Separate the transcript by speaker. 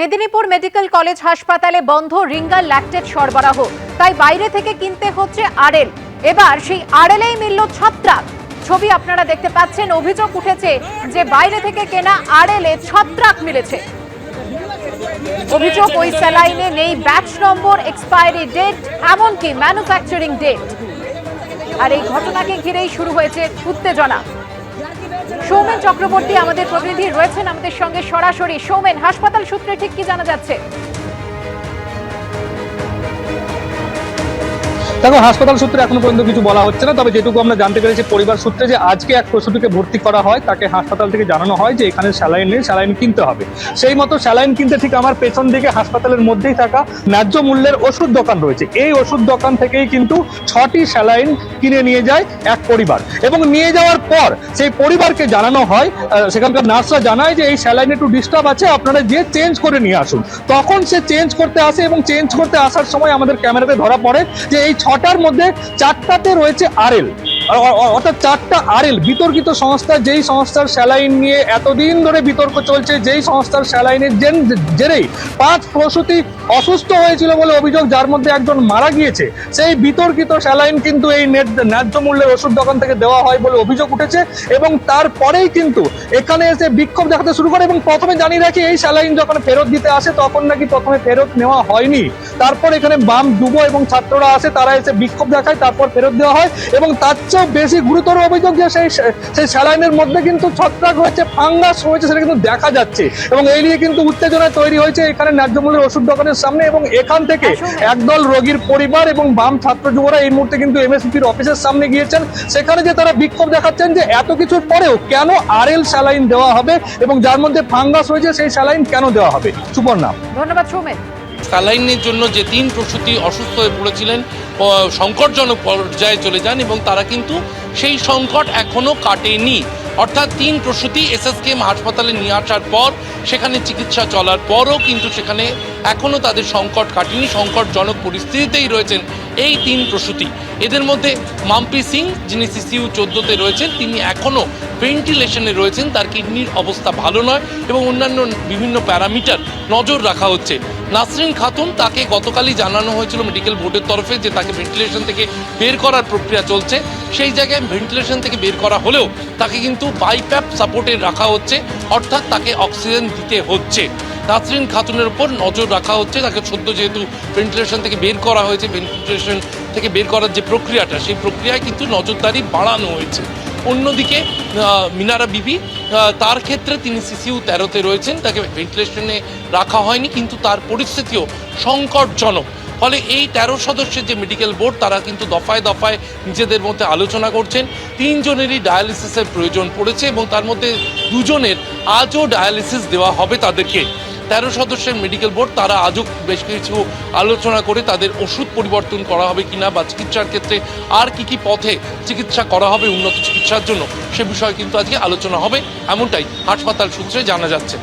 Speaker 1: Medinipur medical college হাসপাতালে বন্ধ ringer lactate সরবরাহ। তাই বাইরে থেকে কিনতে হচ্ছে আরএল। এবার সেই আরএলেই মিলল ছত্রাক। ছবি আপনারা দেখতে পাচ্ছেন, অভিযোগ উঠেছে যে বাইরে থেকে কেনা আরএলে ছত্রাক মিলেছে। অভিযোগ ওই স্যালাইনে নেই ব্যাচ নম্বর, এক্সপায়ারি ডেট, এমনকি ম্যানুফ্যাকচারিং ডেট। আর এই ঘটনাকে ঘিরেই শুরু হয়েছে উত্তেজনা। সৌমেন চক্রবর্তী আমাদের প্রতিনিধি রয়েছেন আমাদের সঙ্গে সরাসরি। সৌমেন, হাসপাতাল সূত্রে ঠিক কি জানা যাচ্ছে?
Speaker 2: দেখো, হাসপাতাল সূত্রে এখনও পর্যন্ত কিছু বলা হচ্ছে না, তবে যেটুকু আমরা জানতে পেরেছি পরিবার সূত্রে যে আজকে এক প্রসূতিকে ভর্তি করা হয়, তাকে হাসপাতাল থেকে জানানো হয় যে এখানে স্যালাইন নেই, স্যালাইন কিনতে হবে। সেই মতো স্যালাইন কিনতে ঠিক আমার পেছন দিকে হাসপাতালের মধ্যেই থাকা ন্যায্য মূল্যের ওষুধ দোকান রয়েছে। এই ওষুধ দোকান থেকেই কিন্তু ছটি স্যালাইন কিনে নিয়ে যায় এক পরিবার। এবং নিয়ে যাওয়ার পর সেই পরিবারকে জানানো হয় সেখানকার নার্সরা জানায় যে এই স্যালাইন একটু ডিস্টার্ব আছে, আপনারা যে চেঞ্জ করে নিয়ে আসুন। তখন সে চেঞ্জ করতে আসে এবং চেঞ্জ করতে আসার সময় আমাদের ক্যামেরাতে ধরা পড়ে যে এই ছটার মধ্যে চারটাতে রয়েছে আরএল। অর্থাৎ চারটা আরএল, বিতর্কিত সংস্থা যেই সংস্থার স্যালাইন নিয়ে এতদিন ধরে বিতর্ক চলছে, যেই সংস্থার স্যালাইনের জেরেই পাঁচ প্রসূতি অসুস্থ হয়েছিল বলে অভিযোগ, যার মধ্যে একজন মারা গিয়েছে, সেই বিতর্কিত স্যালাইন কিন্তু এই ন্যায্য মূল্যের ওষুধ দোকান থেকে দেওয়া হয় বলে অভিযোগ উঠেছে এবং তারপরেই কিন্তু এখানে এসে বিক্ষোভ দেখাতে শুরু করে এবং প্রথমে জানিয়ে রাখি, এই স্যালাইন যখন ফেরত দিতে আসে, তখন নাকি প্রথমে ফেরত নেওয়া হয়নি। তারপর এখানে বাম, যুব এবং ছাত্ররা আসে, তারা এসে বিক্ষোভ দেখায়, তারপর ফেরত দেওয়া হয় এবং তার চেয়েও বেশি গুরুতর অভিযোগ যে সেই সেই স্যালাইনের মধ্যে কিন্তু ছত্রাক হয়েছে ফাঙ্গাস হয়েছে সেটা কিন্তু দেখা যাচ্ছে। এবং এই নিয়ে কিন্তু উত্তেজনা তৈরি হয়েছে এখানে ন্যায্য মূল্যের ওষুধ দোকানের সামনে এবং এখান থেকে একদল রোগীর পরিবার এবং বাম ছাত্র যুবরা এই মুহূর্তে কিন্তু এমএসপির অফিসের সামনে গিয়েছেন। সেখানে যে তারা বিক্ষোভ দেখাচ্ছেন যে এত কিছুর পরেও কেন আরএল স্যালাইন দেওয়া হবে এবং যার মধ্যে ফাঙ্গাস হয়েছে সেই স্যালাইন কেন দেওয়া হবে। সুপর্ণা।
Speaker 1: ধন্যবাদ সৌমেন।
Speaker 3: স্যালাইনের জন্য যে তিন প্রসূতি অসুস্থ হয়ে পড়েছিলেন সংকটজনক পর্যায়ে চলে যান এবং তারা কিন্তু সেই সংকট এখনও কাটেনি। অর্থাৎ তিন প্রসূতি এসএসকেএম হাসপাতালে নিয়ে আসার পর, সেখানে চিকিৎসা চলার পরও কিন্তু সেখানে এখনও তাদের সংকট কাটেনি, সংকটজনক পরিস্থিতিতেই রয়েছেন এই তিন প্রসূতি। এদের মধ্যে মাম্পি সিং, যিনি সিসিউ চোদ্দোতে রয়েছেন, তিনি এখনও ভেন্টিলেশনে রয়েছেন, তার কিডনির অবস্থা ভালো নয় এবং অন্যান্য বিভিন্ন প্যারামিটার নজর রাখা হচ্ছে। নাসরিন খাতুন তাকে গতকালই জানানো হয়েছিল মেডিকেল বোর্ডের তরফে যে তাকে ভেন্টিলেশন থেকে বের করার প্রক্রিয়া চলছে। সেই জায়গায় ভেন্টিলেশন থেকে বের করা হলেও তাকে কিন্তু বাইপ্যাপ সাপোর্টে রাখা হচ্ছে, অর্থাৎ তাকে অক্সিজেন দিতে হচ্ছে। নাসরিন খাতুনের উপর নজর রাখা হচ্ছে, তাকে সদ্য যেহেতু ভেন্টিলেশন থেকে বের করা হয়েছে, ভেন্টিলেশন থেকে বের করার যে প্রক্রিয়াটা, সেই প্রক্রিয়ায় কিন্তু নজরদারি বাড়ানো হয়েছে। অন্যদিকে মিনারা বিবি তার ক্ষেত্রে তিনি সিসিউ তেরোতে রয়েছেন, তাকে ভেন্টিলেশনে রাখা হয়নি, কিন্তু তার পরিস্থিতিও সংকটজনক। ফলে এই তেরো সদস্যের যে মেডিকেল বোর্ড, তারা কিন্তু দফায় দফায় নিজেদের মধ্যে আলোচনা করছেন। তিনজনেরই ডায়ালিসিসের প্রয়োজন পড়েছে এবং তার মধ্যে দুজনের আজও ডায়ালিসিস দেওয়া হবে তাদেরকে। তেরো সদস্যের মেডিকেল বোর্ড তারা আজও বেশ কিছু আলোচনা করে তাদের ওষুধ পরিবর্তন করা হবে কিনা বা চিকিৎসার ক্ষেত্রে আর কি কি পথে চিকিৎসা করা হবে উন্নত চিকিৎসার জন্য সে বিষয়ে কিন্তু আজকে আলোচনা হবে। এমনটাই হাসপাতাল সূত্রে জানা যাচ্ছে।